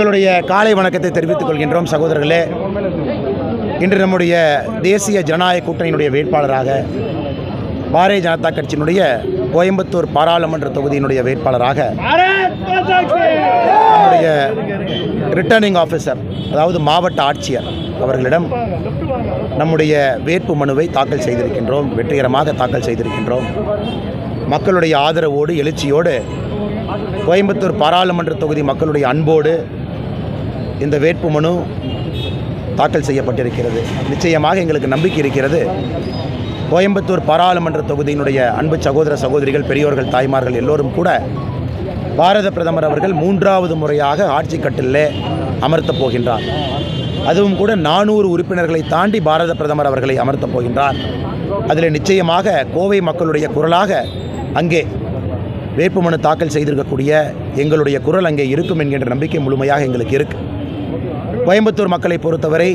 எங்களுடைய காலை வணக்கத்தை தெரிவித்துக் கொள்கின்றோம் சகோதரர்களே. இன்று நம்முடைய தேசிய ஜனநாயக கூட்டணியினுடைய வேட்பாளராக பாரதிய ஜனதா கட்சியினுடைய கோயம்புத்தூர் பாராளுமன்ற தொகுதியினுடைய வேட்பாளராக நம்முடைய ரிட்டர்னிங் ஆஃபீஸர் அதாவது மாவட்ட ஆட்சியர் அவர்களிடம் நம்முடைய வேட்பு மனுவை தாக்கல் செய்திருக்கின்றோம் வெற்றிகரமாக தாக்கல் செய்திருக்கின்றோம். மக்களுடைய ஆதரவோடு எழுச்சியோடு கோயம்புத்தூர் பாராளுமன்ற தொகுதி மக்களுடைய அன்போடு இந்த வேட்புமனு தாக்கல் செய்யப்பட்டிருக்கிறது. நிச்சயமாக எங்களுக்கு நம்பிக்கை இருக்கிறது. கோயம்புத்தூர் பாராளுமன்ற தொகுதியினுடைய அன்பு சகோதர சகோதரிகள் பெரியோர்கள் தாய்மார்கள் எல்லோரும் கூட பாரத பிரதமர் அவர்கள் மூன்றாவது முறையாக ஆட்சி கட்டிலே அமர்த்தப் போகின்றார். அதுவும் கூட நானூறு உறுப்பினர்களை தாண்டி பாரத பிரதமர் அவர்களை அமர்த்தப் போகின்றார். அதில் நிச்சயமாக கோவை மக்களுடைய குரலாக அங்கே வேட்புமனு தாக்கல் செய்திருக்கக்கூடிய எங்களுடைய குரல் அங்கே இருக்கும் என்கின்ற நம்பிக்கை முழுமையாக எங்களுக்கு இருக்குது கோயம்புத்தூர் மக்களை பொறுத்தவரை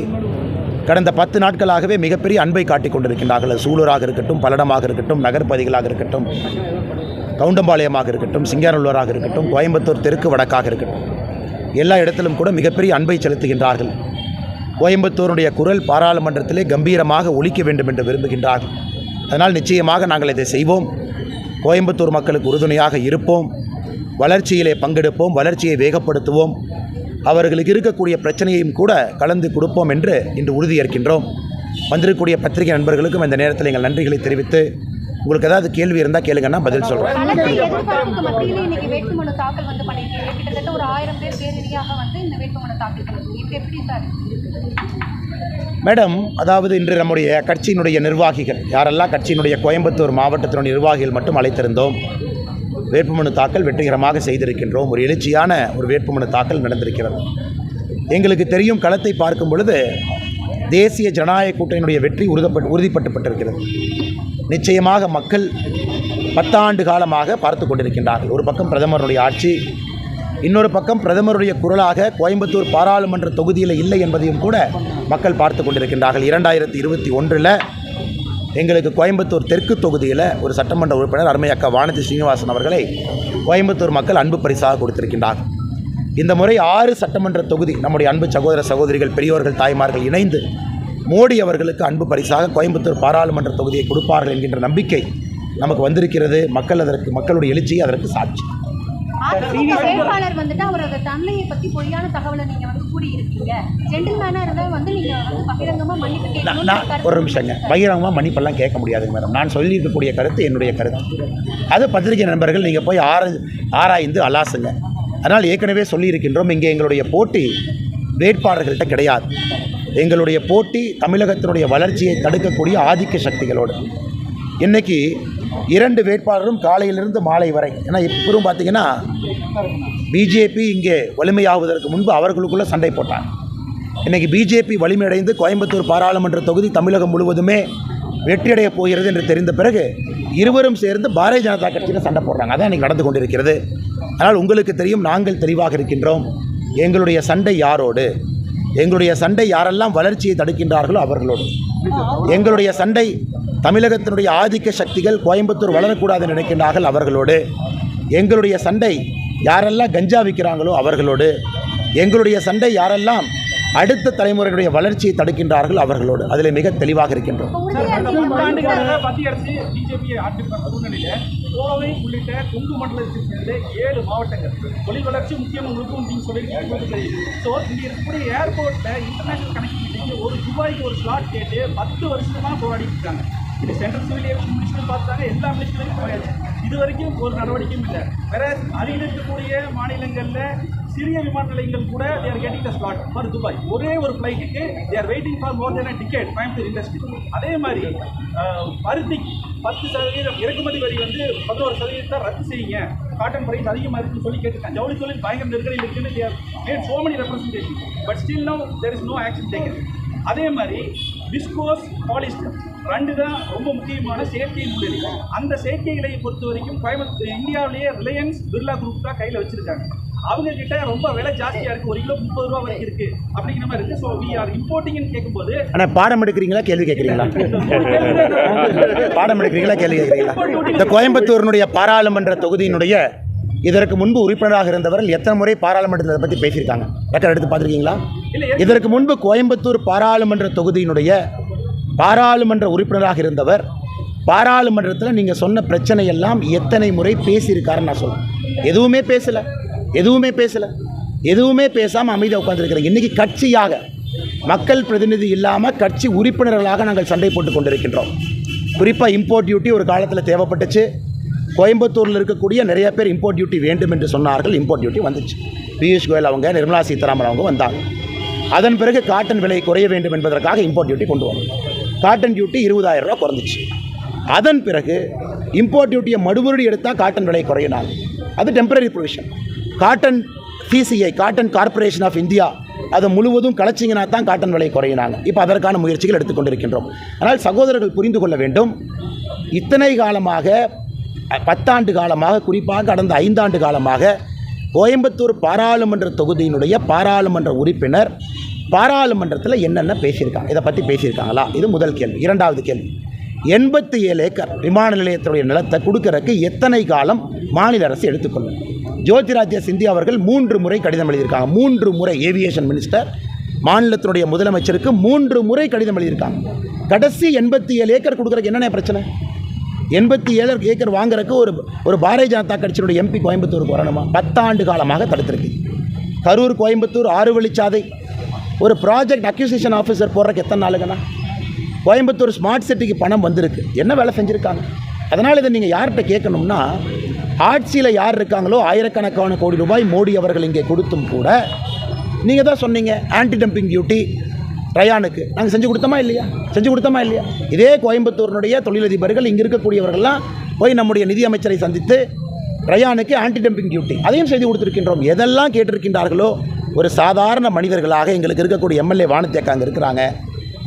கடந்த பத்து நாட்களாகவே மிகப்பெரிய அன்பை காட்டிக் கொண்டிருக்கின்றார்கள். சூலூராக இருக்கட்டும் பல்லடமாக இருக்கட்டும் நகர்பகுதிகளாக இருக்கட்டும் கவுண்டம்பாளையமாக இருக்கட்டும் சிங்காரல்லூராக இருக்கட்டும் கோயம்புத்தூர் தெற்கு வடக்காக இருக்கட்டும். எல்லா இடத்திலும் கூட மிகப்பெரிய அன்பை செலுத்துகின்றார்கள். கோயம்புத்தூருடைய குரல் பாராளுமன்றத்திலே கம்பீரமாக ஒழிக்க வேண்டும் என்று விரும்புகின்றார்கள். அதனால் நிச்சயமாக நாங்கள் இதை செய்வோம். கோயம்புத்தூர் மக்களுக்கு உறுதுணையாக இருப்போம். வளர்ச்சியிலே பங்கெடுப்போம். வளர்ச்சியை வேகப்படுத்துவோம். அவர்களுக்கு இருக்கக்கூடிய பிரச்சனையையும் கூட கலந்து கொடுப்போம் என்று இன்று உறுதியேற்கின்றோம். வந்திருக்கக்கூடிய பத்திரிகை நண்பர்களுக்கும் இந்த நேரத்தில் எங்கள் நன்றிகளை தெரிவித்து உங்களுக்கு ஏதாவது கேள்வி இருந்தால் கேளுங்கன்னா பதில் சொல்கிறேன் மேடம் அதாவது இன்று நம்முடைய கட்சியினுடைய நிர்வாகிகள் யாரெல்லாம் கட்சியினுடைய கோயம்புத்தூர் மாவட்டத்தினுடைய நிர்வாகிகள் மட்டும் அழைத்திருந்தோம் வேட்புமனு தாக்கல் வெற்றிகரமாக செய்திருக்கின்றோம். ஒரு எழுச்சியான ஒரு வேட்புமனு தாக்கல் நடந்திருக்கிறது. எங்களுக்கு தெரியும் களத்தை பார்க்கும் பொழுது தேசிய ஜனநாயக கூட்டணியினுடைய வெற்றி உறுதப்பட்டு உறுதிப்பட்டுப்பட்டிருக்கிறது. நிச்சயமாக மக்கள் பத்தாண்டு காலமாக பார்த்து கொண்டிருக்கின்றார்கள். ஒரு பக்கம் பிரதமருடைய ஆட்சி இன்னொரு பக்கம் பிரதமருடைய குரலாக கோயம்புத்தூர் பாராளுமன்ற தொகுதியில் இல்லை என்பதையும் கூட மக்கள் பார்த்து கொண்டிருக்கின்றார்கள். இரண்டாயிரத்தி இருபத்தி ஒன்றில் எங்களுக்கு கோயம்புத்தூர் தெற்கு தொகுதியில் ஒரு சட்டமன்ற உறுப்பினர் அருமை அக்கா வானதி ஸ்ரீனிவாசன் அவர்களை கோயம்புத்தூர் மக்கள் அன்பு பரிசாக கொடுத்திருக்கின்றார். இந்த முறை ஆறு சட்டமன்ற தொகுதி நம்முடைய அன்பு சகோதர சகோதரிகள் பெரியோர்கள் தாய்மார்கள் இணைந்து மோடி அவர்களுக்கு அன்பு பரிசாக கோயம்புத்தூர் பாராளுமன்ற தொகுதியை கொடுப்பார்கள் என்கின்ற நம்பிக்கை நமக்கு வந்திருக்கிறது. மக்கள் அதற்கு மக்களுடைய எழுச்சி அதற்கு சாட்சி. அதிமுக வேட்பாளர் வந்துட்டு அவரோட தன்மையை பத்தி பொய்யான தகவலை நீங்க வந்து கூறியிருக்கீங்க. ஜென்டில்மேனா இருந்தா வந்து நீங்க வந்து பகிரங்கமா மன்னிப்பு ஒரு நிமிஷங்க. பகிரங்கமாக மன்னிப்பெல்லாம் கேட்க முடியாதுங்க மேடம் நான் சொல்லியிருக்கக்கூடிய கருத்து என்னுடைய கருத்து. அது பத்திரிகை நண்பர்கள் நீங்கள் போய் ஆர ஆராய்ந்து அலாசுங்க. அதனால் ஏற்கனவே சொல்லியிருக்கின்றோம் இங்கே எங்களுடைய போட்டி வேட்பாளர்கள்ட்ட கிடையாது. எங்களுடைய போட்டி தமிழகத்தினுடைய வளர்ச்சியை தடுக்கக்கூடிய ஆதிக்க சக்திகளோடு. இன்னைக்கு இரண்டு வேட்பாளரும் காலையிலிருந்து மாலை வரை. ஏன்னா இப்பவும் பார்த்தீங்கன்னா பிஜேபி இங்கே வலிமையாவதற்கு முன்பு அவர்களுக்குள்ளே சண்டை போட்டாங்க. இன்றைக்கி பிஜேபி வலிமையடைந்து கோயம்புத்தூர் பாராளுமன்ற தொகுதி தமிழகம் முழுவதுமே வெற்றியடைய போகிறது என்று தெரிந்த பிறகு இருவரும் சேர்ந்து பாரதிய ஜனதா கட்சியில் சண்டை போடுறாங்க. அதான் இன்னைக்கு நடந்து கொண்டிருக்கிறது. ஆனால் உங்களுக்கு தெரியும் நாங்கள் தெளிவாக இருக்கின்றோம். எங்களுடைய சண்டை யாரோடு? எங்களுடைய சண்டை யாரெல்லாம் வளர்ச்சியை தடுக்கின்றார்களோ அவர்களோடு எங்களுடைய சண்டை தமிழகத்தினுடைய ஆதிக்க சக்திகள் கோயம்புத்தூர் வளரக்கூடாது நினைக்கின்றார்கள் அவர்களோடு எங்களுடைய சண்டை யாரெல்லாம் கஞ்சா விற்கிறாங்களோ அவர்களோடு எங்களுடைய சண்டை யாரெல்லாம் அடுத்த தலைமுறையினுடைய வளர்ச்சியை தடுக்கின்றார்கள் அவர்களோடு அதில் மிக தெளிவாக இருக்கின்றோம் கோவை உள்ளிட்ட கொங்கு மண்டலத்தில் சேர்ந்த ஏழு மாவட்டங்கள். தொழில் வளர்ச்சி முக்கியம் இருக்கும் அப்படின்னு சொல்லியிருக்காங்க ஸோ இங்கே இருக்கக்கூடிய ஏர்போர்ட்டில் இன்டர்நேஷனல் கனெக்டிவிட்டிக்கு ஒரு துபாய்க்கு ஒரு ஸ்லாட் கேட்டு பத்து வருஷமாக போராடிட்டு இருக்காங்க. இது சென்ட்ரல் சிவில் ஏவியேஷன் மினிஸ்டர் பார்த்தாங்க எல்லா மினிஸ்டருக்கும் போயாச்சு. இது வரைக்கும் ஒரு நடவடிக்கையும் இல்லை. வேற அருகில் இருக்கக்கூடிய மாநிலங்களில் சிறிய விமான நிலையங்கள் கூட they're getting the slot for Dubai. ஒரே ஒரு ஃப்ளைட்டுக்கு they're waiting for more than ticket Coimbatore industry அதே மாதிரி பருத்தி பருத்திக்கு பத்து சதவீதம் இறக்குமதி வரி வந்து பதினோரு சதவீதத்தை ரத்து செய்யுங்க. காட்டன் பிரைஸ் அதிகமாக இருக்குன்னு சொல்லி கேட்டிருக்காங்க ஜவுளி தொழில் பயங்கர நெருக்கடி இருக்குன்னு they made so many representation but still no there is no action taken அதே மாதிரி விஸ்கோஸ் பாலிஸ்டர் ரெண்டு தான் ரொம்ப முக்கியமான செயற்கை நூலில் அந்த செயற்கை இலையை பொறுத்த வரைக்கும் கோயம்புத்தூர் இந்தியாவிலேயே ரிலையன்ஸ் பிர்லா குரூப் தான் கையில் வச்சிருக்காங்க. அவங்க கிட்ட ரொம்ப விலை ஜாஸ்தியா இருக்கு. ஒரு கிலோ முப்பது ரூபா வரைக்கும் இருக்கு. அப்படிங்கிற மாதிரி இருக்கு. ஸோ வி ஆர் இம்போர்ட்டிங்னு கேட்கும்போது ஆனால் பாடம் எடுக்கிறீங்களா? கேள்வி கேட்குறீங்களா பாடம் எடுக்கிறீங்களா? கேள்வி கேட்குறீங்களா இந்த கோயம்புத்தூரினுடைய பாராளுமன்ற தொகுதியினுடைய இதற்கு முன்பு உறுப்பினராக இருந்தவர்கள் எத்தனை முறை பாராளுமன்றத்தில் இதை பற்றி பேசியிருக்காங்க? ரெக்கார்ட் எடுத்து பார்த்துருக்கீங்களா? இதற்கு முன்பு கோயம்புத்தூர் பாராளுமன்ற தொகுதியினுடைய பாராளுமன்ற உறுப்பினராக இருந்தவர் பாராளுமன்றத்தில் நீங்கள் சொன்ன பிரச்சனை எல்லாம் எத்தனை முறை பேசியிருக்காருன்னு நான் சொல்றேன். எதுவுமே பேசலை. எதுவுமே பேசலை. எதுவுமே பேசாமல் அமைதியாக உட்காந்துருக்கிறேன் இன்றைக்கி கட்சியாக மக்கள் பிரதிநிதி இல்லாமல் கட்சி உறுப்பினர்களாக நாங்கள் சண்டை போட்டு கொண்டிருக்கின்றோம். குறிப்பாக இம்போர்ட் டியூட்டி ஒரு காலத்தில் தேவைப்பட்டுச்சு. கோயம்புத்தூரில் இருக்கக்கூடிய நிறைய பேர் இம்போர்ட் டியூட்டி வேண்டும் என்று சொன்னார்கள். இம்போர்ட் டியூட்டி வந்துச்சு. பியூஷ் கோயல் அவங்க நிர்மலா சீதாராமன் அவங்க வந்தாங்க. அதன் பிறகு காட்டன் விலை குறைய வேண்டும் என்பதற்காக இம்போர்ட் டியூட்டி கொண்டு வரோம் காட்டன் டியூட்டி இருபதாயிரம் ரூபா குறைஞ்சிச்சு. அதன் பிறகு இம்போர்ட் டியூட்டியை மறுபடி எடுத்தால் காட்டன் விலை குறையினாங்க. அது temporary provision cotton P C I cotton corporation of India அதை முழுவதும் கலைச்சிங்கன்னா தான் காட்டன் விலை குறையினாங்க. இப்போ அதற்கான முயற்சிகள் எடுத்துக்கொண்டிருக்கின்றோம். ஆனால் சகோதரர்கள் புரிந்து கொள்ள வேண்டும் இத்தனை காலமாக பத்தாண்டு காலமாக குறிப்பாக கடந்த ஐந்தாண்டு காலமாக கோயம்புத்தூர் பாராளுமன்ற தொகுதியினுடைய பாராளுமன்ற உறுப்பினர் பாராளுமன்றத்தில் என்னென்ன பேசியிருக்காங்க? இதை பற்றி பேசியிருக்காங்களா? இது முதல் கேள்வி. இரண்டாவது கேள்வி. எண்பத்தி ஏழு ஏக்கர் விமான நிலையத்துடைய நிலத்தை கொடுக்கறதுக்கு எத்தனை காலம் மாநில அரசு எடுத்துக்கொள்ளும்? ஜோதிராஜ்ய சிந்தியா அவர்கள் மூன்று முறை கடிதம் எழுதியிருக்காங்க. மூன்று முறை ஏவியேஷன் மினிஸ்டர் மாநிலத்தினுடைய முதலமைச்சருக்கு மூன்று முறை கடிதம் எழுதியிருக்காங்க. கடைசி எண்பத்தி ஏழு ஏக்கர் கொடுக்குறதுக்கு என்னென்ன பிரச்சனை? எண்பத்தி ஏழு ஏக்கர் வாங்குறதுக்கு ஒரு ஒரு பாரதிய ஜனதா கட்சியினுடைய எம்பி கோயம்புத்தூருக்கு வரணுமா? பத்தாண்டு காலமாக தடுத்திருக்கு. கரூர் கோயம்புத்தூர் ஆறு வழிச்சாதை ஒரு ப்ராஜெக்ட் அக்யூசிஷன் ஆஃபீஸர் போடுறதுக்கு எத்தனை நாளுங்கண்ணா கோயம்புத்தூர் ஸ்மார்ட் சிட்டிக்கு பணம் வந்திருக்கு. என்ன வேலை செஞ்சுருக்காங்க? அதனால் இதை நீங்கள் யார்கிட்ட கேட்கணும்னா ஆட்சியில் யார் இருக்காங்களோ ஆயிரக்கணக்கான கோடி ரூபாய் மோடி அவர்கள் இங்கே கொடுத்தும் கூட நீங்கள் தான் சொன்னீங்க ஆன்டி டம்பிங் டியூட்டி ரயானுக்கு. நாங்கள் செஞ்சு கொடுத்தோமா இல்லையா? செஞ்சு கொடுத்தோமா இல்லையா? இதே கோயம்புத்தூரினுடைய தொழிலதிபர்கள் இங்கே இருக்கக்கூடியவர்கள்லாம் போய் நம்முடைய நிதியமைச்சரை சந்தித்து ரயானுக்கு ஆன்டி டம்பிங் டியூட்டி அதையும் செய்து கொடுத்துருக்கின்றோம். எதெல்லாம் கேட்டிருக்கின்றார்களோ ஒரு சாதாரண மனிதர்களாக எங்களுக்கு இருக்கக்கூடிய எம்எல்ஏ வானத்தேக்காங்க இருக்கிறாங்க.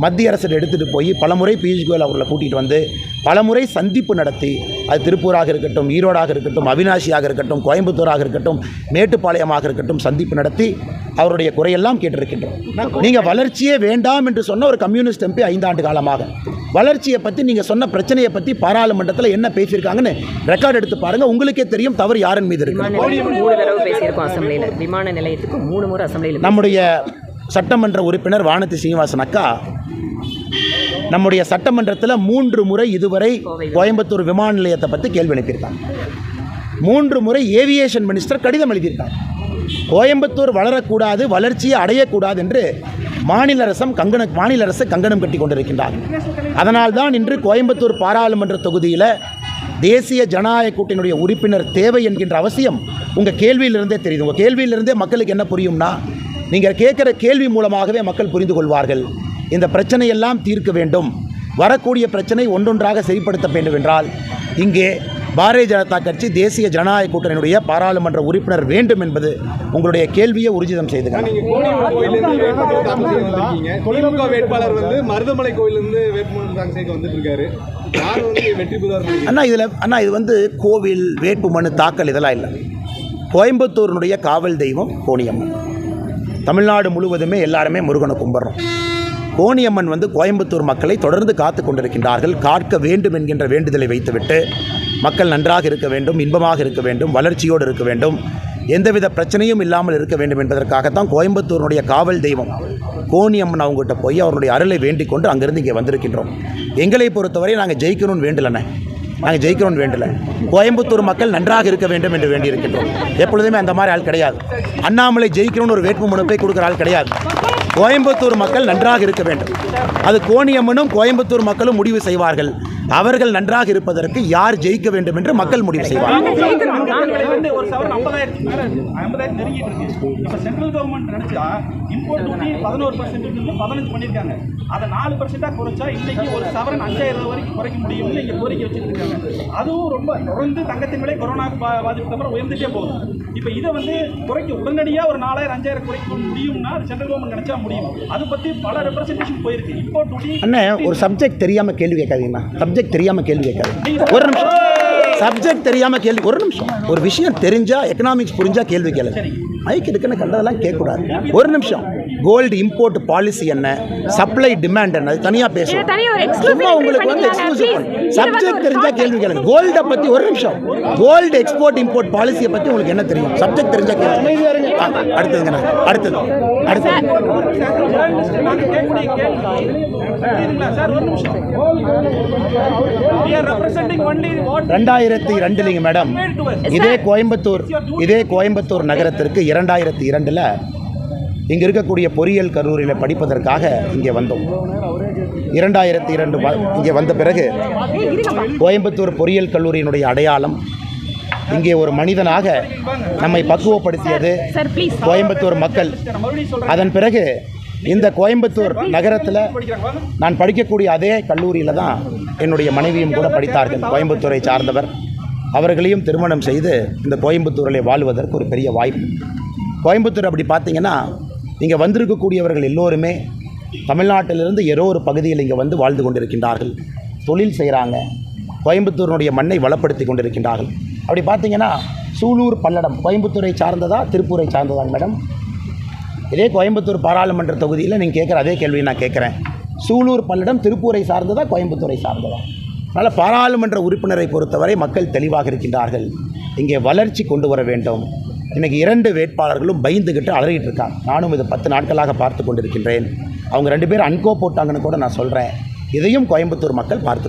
மத்திய அரசு எடுத்துகிட்டு போய் பலமுறை பியூஷ் கோயல் அவர்களை கூட்டிகிட்டு வந்து பலமுறை சந்திப்பு நடத்தி அது திருப்பூராக இருக்கட்டும் ஈரோடாக இருக்கட்டும் அவினாசியாக இருக்கட்டும் கோயம்புத்தூராக இருக்கட்டும் மேட்டுப்பாளையமாக இருக்கட்டும் சந்திப்பு நடத்தி அவருடைய குறையெல்லாம் கேட்டிருக்கின்றோம். நீங்கள் வளர்ச்சியே வேண்டாம் என்று சொன்ன ஒரு கம்யூனிஸ்ட் எம்பி ஐந்தாண்டு காலமாக. வளர்ச்சியை பற்றி நீங்கள் சொன்ன பிரச்சனையை பற்றி பாராளுமன்றத்தில் என்ன பேசியிருக்காங்கன்னு ரெக்கார்ட் எடுத்து பாருங்கள் உங்களுக்கே தெரியும் தவறு யாரின் மீது இருக்கு. நம்முடைய சட்டமன்ற உறுப்பினர் வானதி சீனிவாசன் அக்கா நம்முடைய சட்டமன்றத்தில் மூன்று முறை இதுவரை கோயம்புத்தூர் விமான நிலையத்தை பற்றி கேள்வி எழுப்பியிருக்காங்க. மூன்று முறை ஏவியேஷன் மினிஸ்டர் கடிதம் எழுதியிருக்காங்க. கோயம்புத்தூர் வளரக்கூடாது வளர்ச்சியை அடையக்கூடாது என்று மாநில அரசம் கங்கண மாநில அரசு கங்கணம் கட்டி கொண்டிருக்கின்றார். அதனால்தான் இன்று கோயம்புத்தூர் பாராளுமன்ற தொகுதியில் தேசிய ஜனநாயக கூட்டணியுடைய உறுப்பினர் தேவை என்கின்ற அவசியம் உங்கள் கேள்வியிலிருந்தே தெரியுது. உங்கள் கேள்வியிலிருந்தே மக்களுக்கு என்ன புரியும்னா நீங்கள் கேட்குற கேள்வி மூலமாகவே மக்கள் புரிந்து கொள்வார்கள். இந்த பிரச்சனையெல்லாம் தீர்க்க வேண்டும். வரக்கூடிய பிரச்சனை ஒன்றொன்றாக சரிப்படுத்த வேண்டும் என்றால் இங்கே பாரதிய ஜனதா கட்சி தேசிய ஜனநாயக கூட்டணியுடைய பாராளுமன்ற உறுப்பினர் வேண்டும் என்பது உங்களுடைய கேள்வியை உறுதிதம் வந்திருக்கீங்க திமுக வேட்பாளர் வந்து மருதமலை கோயிலிருந்து வேட்புமனு அண்ணா இதில் அண்ணா இது வந்து கோவில் வேட்புமனு தாக்கல் இதெல்லாம் இல்லை. கோயம்புத்தூரினுடைய காவல் தெய்வம் கோணியம்மன். தமிழ்நாடு முழுவதுமே எல்லாருமே முருகனை கும்பிட்றோம். கோணியம்மன் வந்து கோயம்புத்தூர் மக்களை தொடர்ந்து காத்து கொண்டிருக்கின்றார்கள். காக்க வேண்டும் என்கின்ற வேண்டுதலை வைத்துவிட்டு மக்கள் நன்றாக இருக்க வேண்டும் இன்பமாக இருக்க வேண்டும் வளர்ச்சியோடு இருக்க வேண்டும். எந்தவித பிரச்சனையும் இல்லாமல் இருக்க வேண்டும் என்பதற்காகத்தான் கோயம்புத்தூருடைய காவல் தெய்வம் கோணியம்மன் அவங்ககிட்ட போய் அவருடைய அருளை வேண்டிக் கொண்டு அங்கிருந்து இங்கே வந்திருக்கின்றோம். எங்களை பொறுத்தவரை நாங்கள் ஜெயிக்கணும்னு வேண்டலண்ணே நாங்கள் ஜெயிக்கணும் வேண்டல. கோயம்புத்தூர் மக்கள் நன்றாக இருக்க வேண்டும் என்று வேண்டியிருக்கின்றோம். எப்பொழுதுமே அந்த மாதிரி ஆள் கிடையாது. அண்ணாமலை ஜெயிக்கணும்னு ஒரு வேட்பு போய் கொடுக்குற ஆள் கிடையாது. கோயம்புத்தூர் மக்கள் நன்றாக இருக்க வேண்டும். அது கோணியம்மனும் கோயம்புத்தூர் மக்களும் முடிவு செய்வார்கள். அவர்கள் நன்றாக இருப்பதற்கு யார் ஜெயிக்க வேண்டும் என்று மக்கள் முடிவு செய்வார்கள். விலை வந்து ஒரு சவரன் ஐம்பதாயிரத்துக்கு மேல ஐம்பதாயிரம் நெருங்கிட்டு இருக்கு. இப்போ சென்ட்ரல் கவர்மெண்ட் நினைச்சா இம்போர்ட் டியூட்டி பதினோரு பர்சன்ட் இருந்து பதினஞ்சு பண்ணியிருக்காங்க. அதை நாலு பர்சன்டாக குறைச்சா இன்னைக்கு ஒரு சவரன் அஞ்சாயிரம் ரூபாய் வரைக்கும் குறைக்க முடியும்னு இங்கே கோரிக்கை வச்சுட்டு இருக்காங்க அதுவும் ரொம்ப தொடர்ந்து தங்கத்தின் விலை கொரோனா பா- பாதிப்புக்கு அப்புறம் உயர்ந்துட்டே போகுது. இப்போ இதை வந்து குறைக்க உடனடியாக ஒரு நாலாயிரம் அஞ்சாயிரம் குறைக்க முடியும்னா சென்ட்ரல் கவர்மெண்ட் நினைச்சா முடியும். அதை பற்றி பல ரெப்ரசன்டேஷன் போயிருக்கு. டியூட்டி அண்ணே ஒரு சப்ஜெக்ட் தெரியாமல் கேள்வி கேட்காதீங்கண்ணா சப்ஜெக்ட் தெரியாமல் கேள்வி கேட்காது ஒரு நிமிஷம். சப்ஜெக்ட் தெரியாமல் கேள்வி ஒரு நிமிஷம். ஒரு விஷயம் தெரிஞ்சா எக்கனாமிக்ஸ் புரிஞ்சால் கேள்வி கேளுங்க. மைக் இருக்குன்னு கண்டதெல்லாம் கேட்கக்கூடாது. ஒரு நிமிஷம். கோல்டு இம்போர்ட் பாலிசி என்ன? சப்ளை டிமாண்ட் என்ன? அது தனியாக பேசுவோம். சும்மா உங்களுக்கு வந்து எக்ஸ்க்ளூசிவ் சப்ஜெக்ட் ஒரு தெரிஞ்சா short- கேள்வி கேளுங்க. கோல்டை பற்றி ஒரு நிமிஷம். கோல்டு எக்ஸ்போர்ட் இம்போர்ட் பாலிசியை பற்றி உங்களுக்கு என்ன தெரியும்? சப்ஜெக்ட் தெரிஞ்சா கேள்வி ஆ, அடுத்ததுங்கண்ணா அடுத்தது. அடுத்தது. ரெண்டாயிரத்தி ரெண்டுலிங்க மேடம். இதே கோயம்புத்தூர் இதே கோயம்புத்தூர் நகரத்திற்கு இரண்டாயிரத்தி இரண்டில் இங்கே இருக்கக்கூடிய பொறியியல் கல்லூரியில் படிப்பதற்காக இங்கே வந்தோம். இரண்டாயிரத்தி இரண்டு இங்கே வந்த பிறகு கோயம்புத்தூர் பொறியியல் கல்லூரியினுடைய அடையாளம் இங்கே ஒரு மனிதனாக நம்மை பக்குவப்படுத்தியது கோயம்புத்தூர் மக்கள். அதன் பிறகு இந்த கோயம்புத்தூர் நகரத்தில் நான் படிக்கக்கூடிய அதே கல்லூரியில் தான் என்னுடைய மனைவியும் கூட படித்தார்கள் கோயம்புத்தூரை சார்ந்தவர். அவர்களையும் திருமணம் செய்து இந்த கோயம்புத்தூரில் வாழ்வதற்கு ஒரு பெரிய வாய்ப்பு. கோயம்புத்தூர் அப்படி பார்த்தீங்கன்னா இங்கே வந்திருக்கக்கூடியவர்கள் எல்லோருமே தமிழ்நாட்டிலிருந்து ஏதோ ஒரு பகுதியில் இங்கே வந்து வாழ்ந்து கொண்டிருக்கின்றார்கள். தொழில் செய்கிறாங்க கோயம்புத்தூரினுடைய மண்ணை வளப்படுத்தி கொண்டிருக்கின்றார்கள். அப்படி பார்த்தீங்கன்னா சூலூர் பல்லடம் கோயம்புத்தூரை சார்ந்ததா திருப்பூரை சார்ந்ததா மேடம்? இதே கோயம்புத்தூர் பாராளுமன்ற தொகுதியில் நீங்கள் கேட்குற அதே கேள்வியை நான் கேட்குறேன். சூலூர் பல்லடம் திருப்பூரை சார்ந்ததா கோயம்புத்தூரை சார்ந்ததா? அதனால் பாராளுமன்ற உறுப்பினரை பொறுத்தவரை மக்கள் தெளிவாக இருக்கின்றார்கள். இங்கே வளர்ச்சி கொண்டு வர வேண்டும். இன்றைக்கி இரண்டு வேட்பாளர்களும் பயந்துக்கிட்டு அலறிட்டு இருக்காங்க. நானும் இதை பத்து நாட்களாக பார்த்து கொண்டிருக்கின்றேன். அவங்க ரெண்டு பேரும் அன்கோ போட்டாங்கன்னு கூட நான் சொல்கிறேன் இதையும் கோயம்புத்தூர் மக்கள் பார்த்து.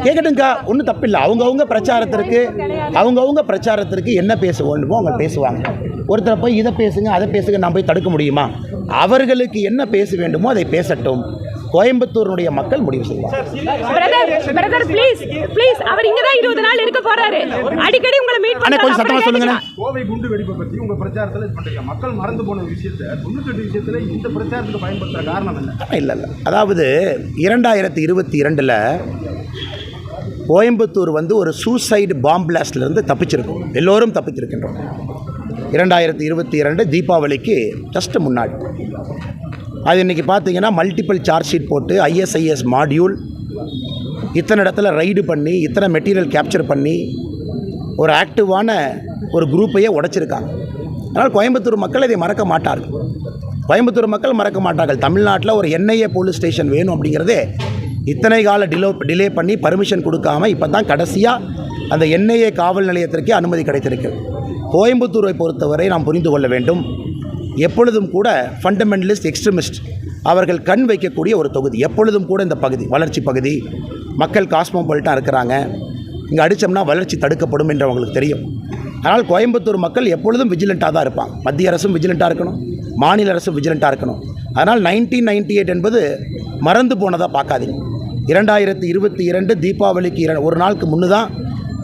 கேட்கட்டுங்கக்கா ஒன்றும் தப்பில்லை அவங்கவுங்க பிரச்சாரத்திற்கு அவங்கவுங்க பிரச்சாரத்திற்கு என்ன பேச வேண்டுமோ அவங்க பேசுவாங்க ஒருத்தரை போய் இதை பேசுங்க அதை பேசுங்க நான் போய் தடுக்க முடியுமா அவர்களுக்கு என்ன பேச வேண்டுமோ அதை பேசட்டும் கோயம்புத்தூருடைய மக்கள் முடிவு செய்வாங்க. பிரதர் பிரதர் ப்ளீஸ் ப்ளீஸ் அவர் இங்க தான் இருபது நாள் இருக்க போறாரு. அடிக்கடி உங்களை மீட் அண்ணா கொஞ்சம் சத்தமாக சொல்லுங்கண்ணே. கோவை குண்டு வெடிப்பை பற்றி உங்க பிரச்சாரத்தில் இது பண்றீங்க. மக்கள் மறந்து போன விஷயத்தை தொண்ணூத்தெட்டு விஷயத்துல இந்த பிரச்சாரத்துக்கு பயன்படுத்துற காரணம் என்ன? இல்லை இல்லை. அதாவது இரண்டாயிரத்தி இருபத்தி இரண்டில் கோயம்புத்தூர் வந்து ஒரு சூசைடு பாம் பிளாஸ்ட்லேருந்து தப்பிச்சிருக்கோம். எல்லோரும் தப்பிச்சிருக்கின்றோம் இரண்டாயிரத்தி இருபத்தி இரண்டு தீபாவளிக்கு ஜஸ்ட் முன்னாடி. அது இன்றைக்கி பார்த்தீங்கன்னா மல்டிபிள் சார்ஜ் ஷீட் போட்டு ஐஎஸ்ஐஎஸ் மாடியூல் இத்தனை இடத்துல ரைடு பண்ணி இத்தனை மெட்டீரியல் கேப்சர் பண்ணி ஒரு ஆக்டிவான ஒரு குரூப்பையே உடைச்சிருக்காங்க. அதனால் கோயம்புத்தூர் மக்கள் இதை மறக்க மாட்டார்கள். கோயம்புத்தூர் மக்கள் மறக்க மாட்டார்கள். தமிழ்நாட்டில் ஒரு என்ஐஏ போலீஸ் ஸ்டேஷன் வேணும் அப்படிங்கிறதே இத்தனை கால டிலோ டிலே பண்ணி பர்மிஷன் கொடுக்காம இப்போ தான் கடைசியாக அந்த என்ஐஏ காவல் நிலையத்திற்கே அனுமதி கிடைத்திருக்கு. கோயம்புத்தூரை பொறுத்தவரை நாம் புரிந்து கொள்ள வேண்டும். எப்பொழுதும் கூட ஃபண்டமெண்டலிஸ்ட் எக்ஸ்ட்ரமிஸ்ட் அவர்கள் கண் வைக்கக்கூடிய ஒரு தொகுதி. எப்பொழுதும் கூட இந்த பகுதி வளர்ச்சி பகுதி. மக்கள் காஸ்மோபாலிட்டாக இருக்கிறாங்க. இங்கே அடித்தோம்னா வளர்ச்சி தடுக்கப்படும் என்று அவங்களுக்கு தெரியும். ஆனால் கோயம்புத்தூர் மக்கள் எப்பொழுதும் விஜிலண்ட்டாக தான் இருப்பாங்க. மத்திய அரசும் விஜிலண்ட்டாக இருக்கணும். மாநில அரசும் விஜிலண்ட்டாக இருக்கணும். அதனால் நைன்டீன் நைன்டி எயிட் என்பது மறந்து போனதாக பார்க்காதீங்க. இரண்டாயிரத்தி இருபத்தி இரண்டு தீபாவளிக்கு இர ஒரு நாளுக்கு முன்னு தான்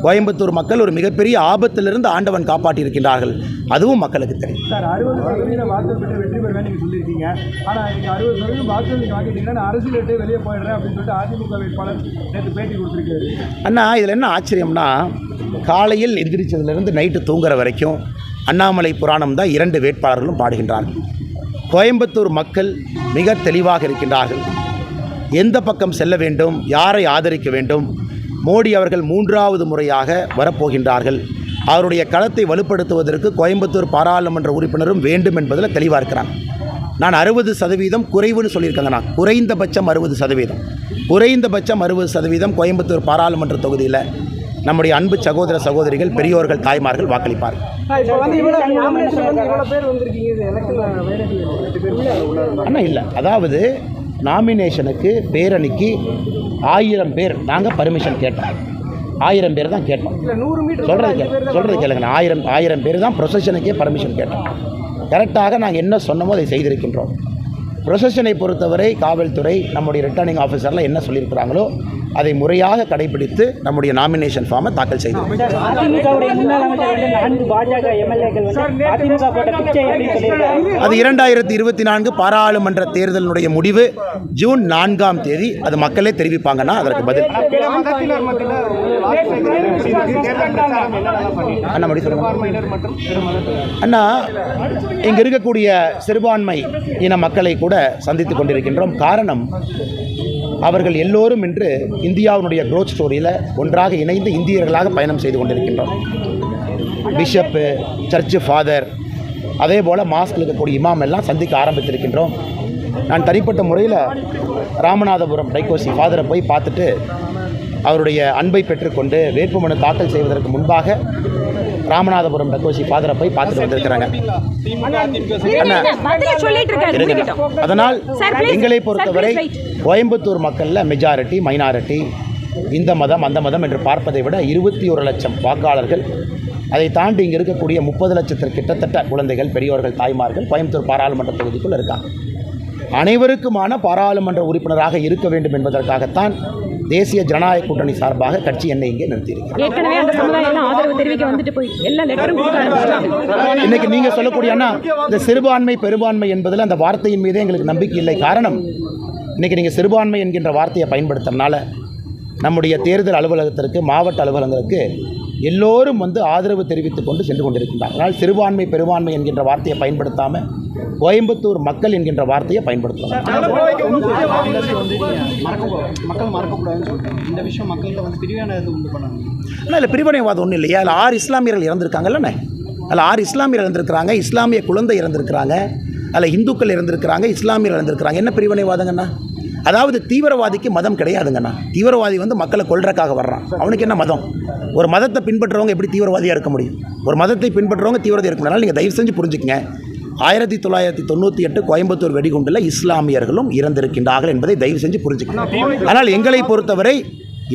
கோயம்புத்தூர் மக்கள் ஒரு மிகப்பெரிய ஆபத்திலிருந்து ஆண்டவன் காப்பாற்றியிருக்கின்றார்கள். அதுவும் மக்களுக்கு தெரியும். சார் அறுபது சதவீத வாக்குகள் பெற்று வெற்றி பெறுவேன் நீங்கள் சொல்லியிருக்கீங்க. ஆனால் நீங்கள் அறுபது சதவீதம் வாக்குகள் நீங்கள் வாங்கிட்டீங்கன்னா அரசியல் விட்டு வெளியே போயிடுறேன் அப்படின்னு சொல்லிட்டு அதிமுக வேட்பாளர் நேற்று பேட்டி கொடுத்துருக்காரு. அண்ணா இதில் என்ன ஆச்சரியம்னா காலையில் எந்திரிச்சதுலேருந்து நைட்டு தூங்குற வரைக்கும் அண்ணாமலை புராணம் தான் இரண்டு வேட்பாளர்களும் பாடுகின்றார்கள். கோயம்புத்தூர் மக்கள் மிக தெளிவாக இருக்கின்றார்கள். எந்த பக்கம் செல்ல வேண்டும் யாரை ஆதரிக்க வேண்டும் மோடி அவர்கள் மூன்றாவது முறையாக வரப்போகின்றார்கள். அவருடைய களத்தை வலுப்படுத்துவதற்கு கோயம்புத்தூர் பாராளுமன்ற உறுப்பினரும் வேண்டும் என்பதில் தெளிவாக இருக்கிறாங்க. நான் அறுபது சதவீதம் குறைவுன்னு சொல்லியிருக்காங்க நான். குறைந்தபட்சம் அறுபது சதவீதம். குறைந்தபட்சம் அறுபது சதவீதம் கோயம்புத்தூர் பாராளுமன்ற தொகுதியில் நம்முடைய அன்பு சகோதர சகோதரிகள் பெரியோர்கள் தாய்மார்கள் வாக்களிப்பார்கள். இப்போ வந்து இவ்வளோ நாமினேஷன் வந்து இவ்வளோ பேர் வந்திருக்கீங்க. இது எலெக்ஷன் வேலைக்கு ரெண்டு பேர் உள்ள உள்ள அண்ணா இல்லை. அதாவது நாமினேஷனுக்கு பேரணிக்கு ஆயிரம் பேர். நாங்கள் பர்மிஷன் கேட்டோம். ஆயிரம் பேர் தான் கேட்டோம். சொல்கிறது கே சொல்கிறது கேளுங்க ஆயிரம் ஆயிரம் பேர் தான் ப்ரொசஷனுக்கே பர்மிஷன் கேட்டோம். கரெக்டாக நாங்கள் என்ன சொன்னமோ அதை செய்திருக்கின்றோம். ப்ரொசஷனை பொறுத்தவரை காவல்துறை நம்முடைய ரிட்டர்னிங் ஆஃபீஸரில் என்ன சொல்லியிருக்கிறாங்களோ அதை முறையாக கடைபிடித்து நம்முடைய நாமினேஷன் ஃபார்மை தாக்கல் செய்தோம் அது இரண்டாயிரத்தி இருபத்தி நான்கு பாராளுமன்ற தேர்தலினுடைய முடிவு. ஜூன் நான்காம் தேதி அது மக்களே தெரிவிப்பாங்கன்னா அதற்கு பதில். அண்ணா இங்கே இருக்கக்கூடிய சிறுபான்மை இன மக்களை கூட சந்தித்து கொண்டிருக்கின்றோம். காரணம் அவர்கள் எல்லோரும் இன்று இந்தியாவினுடைய க்ரோத் ஸ்டோரியில் ஒன்றாக இணைந்து இந்தியர்களாக பயணம் செய்து கொண்டிருக்கின்றோம். பிஷப்பு சர்ச்சு ஃபாதர் அதே போல் மாஸ்கில் இருக்கக்கூடிய இமாம் எல்லாம் சந்திக்க ஆரம்பித்திருக்கின்றோம். நான் தனிப்பட்ட முறையில் ராமநாதபுரம் டைகோசி ஃபாதரை போய் பார்த்துட்டு அவருடைய அன்பை பெற்றுக்கொண்டு வேட்புமனு தாக்கல் செய்வதற்கு முன்பாக ராமநாதபுரம் டைகோசி ஃபாதரை போய் பார்த்துட்டு வந்திருக்கிறாங்க. அதனால். எங்களை பொறுத்தவரை. கோயம்புத்தூர் மக்களில் மெஜாரிட்டி மைனாரிட்டி இந்த மதம் அந்த மதம் என்று பார்ப்பதை விட இருபத்தி ஒரு லட்சம் வாக்காளர்கள் அதை தாண்டி இங்கே இருக்கக்கூடிய முப்பது லட்சத்திற்கு கிட்டத்தட்ட குழந்தைகள் பெரியோர்கள் தாய்மார்கள் கோயம்புத்தூர் பாராளுமன்ற தொகுதிக்குள் இருக்காங்க அனைவருக்குமான பாராளுமன்ற உறுப்பினராக இருக்க வேண்டும் என்பதற்காகத்தான் தேசிய ஜனநாயக கூட்டணி சார்பாக கட்சி என்னை இங்கே நிறுத்தியிருக்கிறது. இன்னைக்கு நீங்க சொல்லக்கூடிய இந்த சிறுபான்மை பெரும்பான்மை என்பதில் அந்த வார்த்தையின் மீதே எங்களுக்கு நம்பிக்கை இல்லை. காரணம் இன்னைக்கு நீங்க சிறுபான்மை என்கின்ற வார்த்தையை பயன்படுத்துறதுனால நம்முடைய தேர்தல் அலுவலகத்திற்கு மாவட்ட அலுவலகங்களுக்கு எல்லோரும் வந்து ஆதரவு தெரிவித்துக் கொண்டு சென்று கொண்டிருக்கின்றார் அதனால் சிறுபான்மை பெரும்பான்மை என்கின்ற வார்த்தையை பயன்படுத்தாமல் கோயம்புத்தூர் மக்கள் என்கின்ற வார்த்தையை பயன்படுத்தலாம். இல்லை பிரிவினைவாதம் ஒன்றும் இல்லையா? அதில் ஆறு இஸ்லாமியர்கள் இறந்துருக்காங்கல்லண்ணே அதில் ஆறு இஸ்லாமியர் இறந்துருக்கிறாங்க இஸ்லாமிய குழந்தை இறந்துருக்கிறாங்க அதில் இந்துக்கள் இறந்துருக்கிறாங்க இஸ்லாமியர் இறந்துருக்கிறாங்க. என்ன பிரிவினைவாதங்கண்ணா? அதாவது தீவிரவாதிக்கு மதம் கிடையாதுங்கண்ணா. தீவிரவாதி வந்து மக்களை கொல்றதுக்காக வர்றான். அவனுக்கு என்ன மதம்? ஒரு மதத்தை பின்பற்றுறவங்க எப்படி தீவிரவாதியாக இருக்க முடியும்? ஒரு மதத்தை பின்பற்றுறவங்க தீவிரவாதி இருக்க முடியும் நீங்கள் தயவு செஞ்சு புரிஞ்சுக்கங்க. ஆயிரத்தி தொள்ளாயிரத்தி தொண்ணூற்றி எட்டு கோயம்புத்தூர் வெடிகுண்டில் இஸ்லாமியர்களும் இறந்திருக்கின்றார்கள் என்பதை தயவு செஞ்சு புரிஞ்சுக்கணும். ஆனால் எங்களை பொறுத்தவரை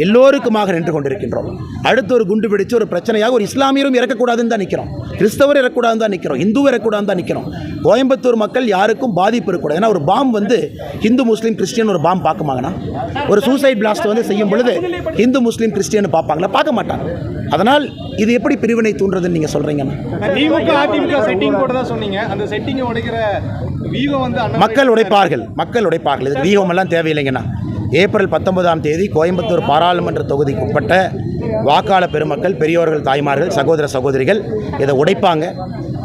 எல்லோருக்குமாக நின்று கொண்டிருக்கின்றோம். அடுத்து ஒரு குண்டு பிடிச்சு ஒரு பிரச்சனையாக ஒரு இஸ்லாமியரும் இறக்கக்கூடாதுன்னு தான் நிற்கிறோம் கிறிஸ்தவர் இறக்கூடாதுன்னு தான் நிற்கிறோம் இந்து இறக்கக்கூடாதுன்னு தான் நிற்கிறோம் கோயம்புத்தூர் மக்கள் யாருக்கும் பாதிப்பு இருக்கக்கூடாது. ஏன்னா ஒரு பாம் வந்து ஹிந்து முஸ்லீம் கிறிஸ்டியன் ஒரு பாம் பார்க்குமாங்கண்ணா? ஒரு சூசைட் பிளாஸ்ட் வந்து செய்யும் பொழுது ஹிந்து முஸ்லீம் கிறிஸ்டியன் பார்ப்பாங்களா பார்க்க மாட்டாங்க. அதனால் இது எப்படி பிரிவினை தூண்டுறதுன்னு நீங்கள் சொல்கிறீங்கண்ணா திமுக அதிமுக செட்டிங் போட்டதா சொன்னீங்க. அந்த செட்டிங்கை உடைக்கிற வீகம் வந்து அண்ணா மக்கள் உடைப்பார்கள் மக்கள் உடைப்பார்கள். இதுக்கு வீகமெல்லாம் தேவையில்லைங்கண்ணா ஏப்ரல் பத்தொன்பதாம் தேதி கோயம்புத்தூர் பாராளுமன்ற தொகுதிக்கு உட்பட்ட வாக்காளர் பெருமக்கள் பெரியோர்கள் தாய்மார்கள் சகோதர சகோதரிகள் இதை உடைப்பாங்க.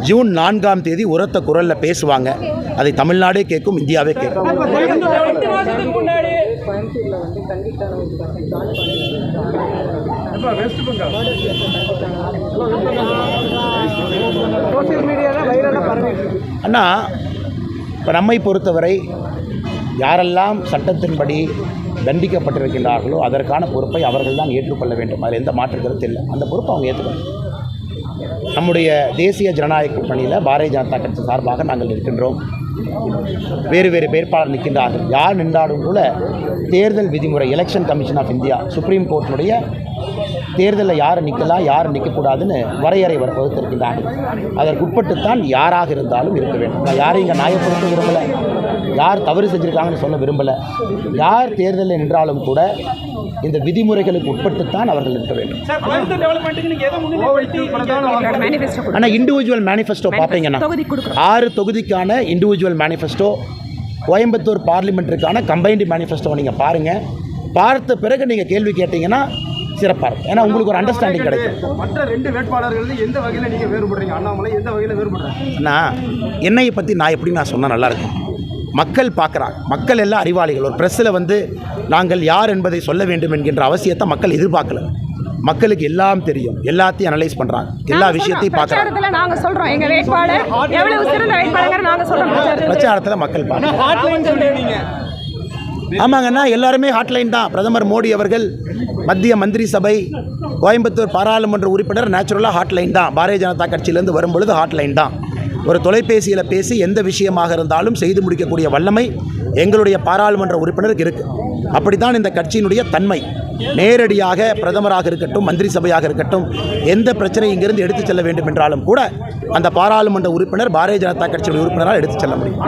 ஜூன் நான்காம் தேதி உரத்த குரலில் பேசுவாங்க. அதை தமிழ்நாடே கேட்கும் இந்தியாவே கேட்கும். வெஸ்ட் பெங்கால் அண்ணா இப்போ நம்மை பொறுத்தவரை யாரெல்லாம் சட்டத்தின்படி தண்டிக்கப்பட்டிருக்கின்றார்களோ அதற்கான பொறுப்பை அவர்கள் தான் ஏற்றுக்கொள்ள வேண்டும். அதில் எந்த மாற்று கருத்து இல்லை. அந்த பொறுப்பை அவங்க ஏற்றுக்கணும் நம்முடைய தேசிய ஜனநாயக கூட்டணியில் பாரதிய ஜனதா கட்சி சார்பாக நாங்கள் நிற்கின்றோம். வேறு வேறு வேட்பாளர் நிற்கின்றார்கள். யார் நின்றாலும் கூட தேர்தல் விதிமுறை election commission of India supreme கோர்ட்டினுடைய தேர்தலில் யார் நிற்கலாம் யார் நிற்கக்கூடாதுன்னு வரையறை வர- வகுத்திருக்கின்றார்கள் அதற்குட்பட்டுத்தான் யாராக இருந்தாலும் இருக்க வேண்டும். நான் யாரையும் இங்கே நியாயப்படுத்த விரும்பலை. யார் தவறு செஞ்சுருக்காங்கன்னு சொல்ல விரும்பலை. யார் தேர்தலில் நின்றாலும் கூட இந்த விதிமுறைகளுக்கு உட்பட்டுத்தான் அவர்கள் இருக்க வேண்டும். ஆனால் இண்டிவிஜுவல் மேனிஃபெஸ்டோ பார்த்தீங்கன்னா ஆறு தொகுதிக்கான இண்டிவிஜுவல் மேனிஃபெஸ்டோ கோயம்புத்தூர் பார்லிமெண்ட்டுக்கான கம்பைன்டு மேனிஃபெஸ்டோ நீங்கள் பாருங்கள் பார்த்த பிறகு நீங்கள் கேள்வி கேட்டிங்கன்னா சிறப்பாக இருக்கும். ஏன்னா உங்களுக்கு ஒரு அண்டர்ஸ்டாண்டிங் கிடைக்கும். மற்ற ரெண்டு வேட்பாளர்கள் எந்த வகையில் நீங்க வேறுபடுறீங்க? அண்ணாமலை எந்த வகையில் வேறுபடுறாங்க அண்ணா என்னையை பற்றி நான் எப்படி நான் சொன்னால் நல்லாயிருக்கும் மக்கள் பார்க்குறாங்க. மக்கள் எல்லாம் அறிவாளிகள். ஒரு ப்ரெஸ்ஸில் வந்து நாங்கள் யார் என்பதை சொல்ல வேண்டும் என்கின்ற அவசியத்தை மக்கள் எதிர்பார்க்கல. மக்களுக்கு எல்லாம் தெரியும். எல்லாத்தையும் அனலைஸ் பண்ணுறாங்க எல்லா விஷயத்தையும் பார்க்குறாங்க. நாங்க சொல்றோம். எங்க வேட்பாளர் எவ்வளவு சிறந்த வேட்பாளர் நாங்க சொல்றோம். பிரச்சாரத்துல. பிரச்சாரத்தில் மக்கள் பார்க்குறாங்க ஆமாங்கன்னா ஆமாங்கண்ணா எல்லாருமே ஹாட்லைன் தான் பிரதமர் மோடி அவர்கள் மத்திய மந்திரி சபை கோயம்புத்தூர் பாராளுமன்ற உறுப்பினர் நேச்சுரலாக ஹாட்லைன் தான் பாரதிய ஜனதா கட்சியிலேருந்து வரும்பொழுது ஹாட்லைன் தான் ஒரு தொலைபேசியில் பேசி எந்த விஷயமாக இருந்தாலும் செய்து முடிக்கக்கூடிய வல்லமை எங்களுடைய பாராளுமன்ற உறுப்பினருக்கு இருக்குது அப்படித்தான் இந்த கட்சியினுடைய தன்மை நேரடியாக பிரதமராக இருக்கட்டும் மந்திரி சபையாக இருக்கட்டும் எந்த பிரச்சனை இங்கிருந்து எடுத்துச் செல்ல வேண்டும் என்றாலும் கூட அந்த பாராளுமன்ற உறுப்பினர் பாரதிய ஜனதா கட்சியுடைய உறுப்பினரால் எடுத்துச் செல்ல முடியும்